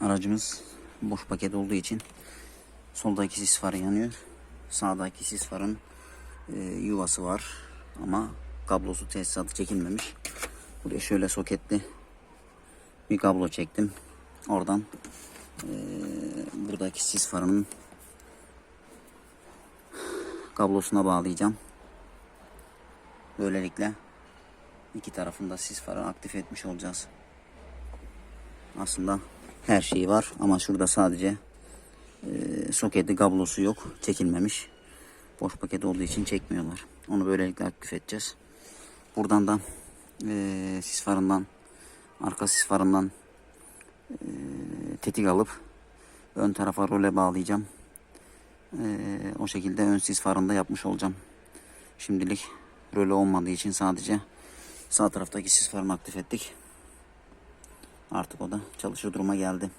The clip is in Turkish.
Aracımız boş paket olduğu için soldaki sis farı yanıyor. Sağdaki sis farın e, yuvası var ama kablosu tesisatı çekilmemiş. Buraya şöyle soketli bir kablo çektim. Oradan e, buradaki sis farının kablosuna bağlayacağım. Böylelikle iki tarafında sis farı aktif etmiş olacağız. Aslında her şeyi var ama şurada sadece e, soketli kablosu yok. Çekilmemiş. Boş paket olduğu için çekmiyorlar. Onu böylelikle aktif edeceğiz. Buradan da e, sis farından arka sis farından e, tetik alıp ön tarafa role bağlayacağım. E, o şekilde ön sis farında yapmış olacağım. Şimdilik röle olmadığı için sadece sağ taraftaki sis farını aktif ettik. Artık o da çalışır duruma geldi.